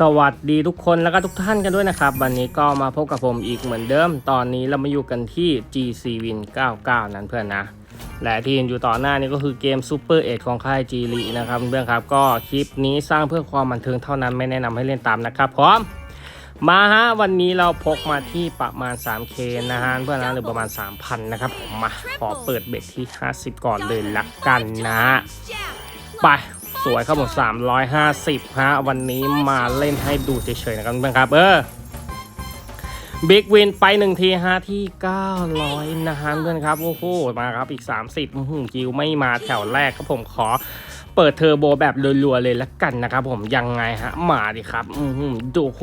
สวัสดีทุกคนแล้วก็ทุกท่านกันด้วยนะครับ วันนี้ก็มาพบกับผมอีกเหมือนเดิม ตอนนี้เรามาอยู่กันที่ GC Win 99 นั้นเพื่อนนะ และที่อยู่ต่อหน้านี้ก็คือเกม Super 8ของค่าย g ีลีนะครับเพื่อนครับก็คลิปนี้สร้างเพื่อความบันเทิงเท่านั้นไม่แนะนำให้เล่นตามนะครับพร้อมมาฮะวันนี้เราพกมาที่ประมาณ 3K นะฮะเพื่อนนะหรือประมาณ 3,000 นะครับผมมาขอเปิดเบ็ดที่ 50 ก่อนเลยละกันนะไป สวยครับผม350ฮะวันนี้มาเล่นให้ดูเฉยๆนะครับเพื่อนครับ เออบิ๊กวินไปหนึ่งทีฮะที่ 900 นะฮะเพื่อนครับ โอ้โหมาครับอีก 30อื้อหือคิวไม่มาแถวแรกครับผมขอ เปิดเทอร์โบแบบรัวๆเลยละกันนะครับผมยังไงฮะมาดิครับอือหือดูโอ้โห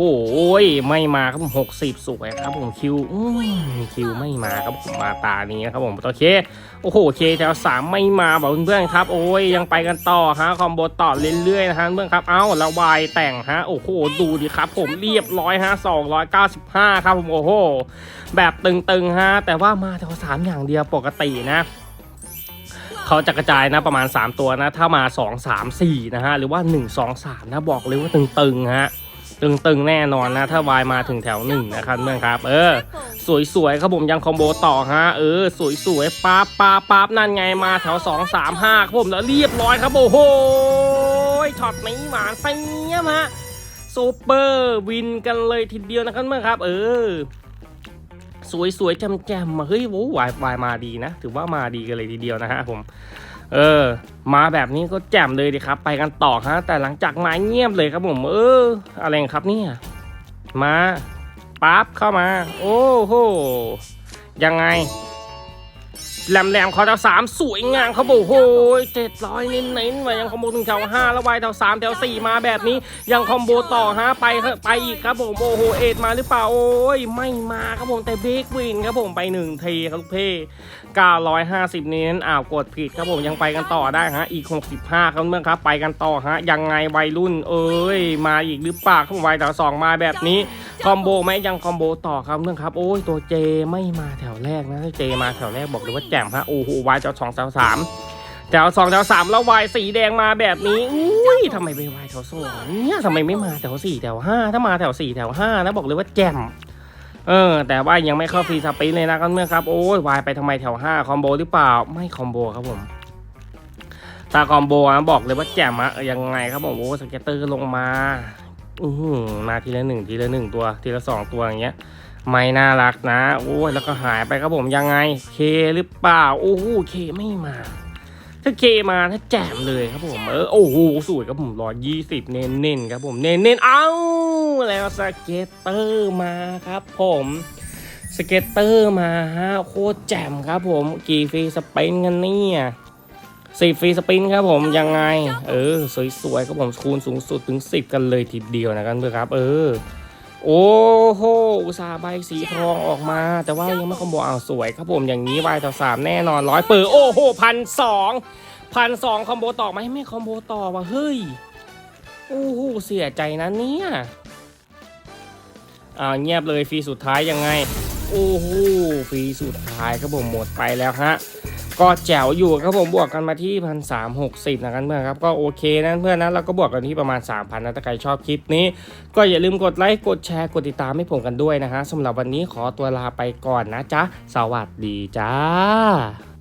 ไม่มาครับผม60สวยครับผมคิวอืมคิวไม่มาครับผมมาตานี้นะครับผมโอเคโอ้โหเคแถวสามไม่มาบอกเพื่อนๆครับ โอ้ยยังไปกันต่อฮะคอมโบต่อเรื่อยๆนะฮะเพื่อนครับเอ้าแล้ววายแต่งฮะโอ้โหดูดิครับ ผมเรียบร้อยฮะสองร้อยเก้าสิบห้าครับผมโอ้โหแบบตึงๆฮะแต่ว่ามาแถวสามอย่างเดียวปกตินะ เขาจะกระจายนะประมาณ 3 ตัวนะ ถ้ามา 2 3 4 นะฮะ หรือว่า 1 2 3 นะ บอกเลยว่าตึงๆฮะตึงๆแน่นอนนะ ถ้าวายมาถึงแถวหนึ่งนะครับเพื่อนครับ เออ สวยๆครับผมยังคอมโบต่อฮะ เออ สวยๆป๊าบป๊าบป๊าบนั่นไงมาแถว 2 3 5ครับผมแล้วเรียบร้อยครับโอ้โหช็อตนี้หวานเสียมฮะซูเปอร์วินกันเลยทีเดียวนะครับเพื่อนครับ เออ สวยๆแจ่มๆมาเฮ้ยโว้วายวายมาดีนะ ถือว่ามาดีกันเลยทีเดียวนะฮะผม เออ มาแบบนี้ก็แจ่มเลยดีครับ ไปกันต่อฮะ แต่หลังจากมาเงียบเลยครับผม เออ อะไรครับเนี่ย มาปั๊บเข้ามา โอ้โหยังไง แหลมแหลมๆขอแถวสามสวยงามครับโอ้โหเจ็ดร้อยเน้นๆมายังคอมโบถึงแถวห้าแล้ววายแถวสามแถวสี่มาแบบนี้ ยังคอมโบต่อฮะไปครับไปอีกครับผมโอ้โหเอ็ดมาหรือเปล่าโอ้ยไม่มาครับผมแต่เบรกวินครับผมไปหนึ่งทีครับลูกเพ่950นี้นั้นอ้าวกดผิดครับผมยังไปกันต่อได้ฮะอีก65ครับเมื่อครับไปกันต่อฮะยังไงวัยรุ่น เอ้ยมาอีกหรือเปล่าครับผมวัยแถวสองมาแบบนี้คอมโบไหมยังคอมโบต่อครับเพื่อนครับ โอ้ยตัวเจไม่มาแถวแรกนะถ้าเจมาแถวแรกบอกเลยว่าแจ่มฮะโอ้โหวายแถวสองแถวสามแถวสองแถวสามแล้ววายสีแดงมาแบบนี้อุ้ยทำไมไปวายแถวสองเนี่ยทำไมไม่มาแถวสี่แถวห้าถ้ามาแถวสี่แถวห้านะบอกเลยว่าแจ่มเออ แต่ว่ายังไม่เข้าฟรีสปินเลยนะครับเพื่อนครับ โอ้ยวายไปทำไมแถวห้าคอมโบหรือเปล่าไม่คอมโบครับผมถ้าคอมโบนะบอกเลยว่าแจ่มอะยังไงครับผมโอ้สเก็ตเตอร์ลงมา อืมาทีละหนึ่งทีละหนึ่งตัวทีละสองตัวอย่างเงี้ย ไม่น่ารักนะ โอ้ยแล้วก็หายไปครับผมยังไง เคหรือเปล่า โอ้โหเคไม่มา ถ้าเคมาถ้าแจมเลยครับผมเออโอ้โหสวยครับผมร้อยยี่สิบเน้นเน้นๆครับผมเน้นเน้นๆเอ้าแล้วสเก็ตเตอร์มาครับผมสเก็ตเตอร์มาฮะโคตรแจ่มครับผม กี่ฟรีสเปนกันเนี่ย สิบฟรีสปินครับผมยังไง เออ สวยๆครับผมคูณสูงสุดถึง 10 กันเลยทีเดียวนะครับเพื่อนครับ เออ โอ้โหอุตสาห์ใบสีทองออกมา แต่ว่ายังไม่คอมโบอ่าวสวยครับผมอย่างนี้วายต่อสามแน่นอนร้อยเปิดโอ้โหพันสองพันสองคอมโบต่อไหมไม่คอมโบต่อว่ะเฮ้ยโอ้โหเสียใจนะเนี่ยอ่าเงียบเลยฟรีสุดท้ายยังไง โอ้โหฟรีสุดท้ายครับผมหมดไปแล้วฮะ ก็แจ๋วอยู่ครับผมบวกกันมาที่พันสามหกสิบนะครับเพื่อนครับก็โอเคนะเพื่อนนะเราก็บวกกันที่ประมาณ3,000นะถ้าใครชอบคลิปนี้ ก็อย่าลืมกดไลค์กดแชร์กดติดตามให้ผมกันด้วยนะฮะสำหรับวันนี้ขอตัวลาไปก่อนนะจ๊ะสวัสดีจ้า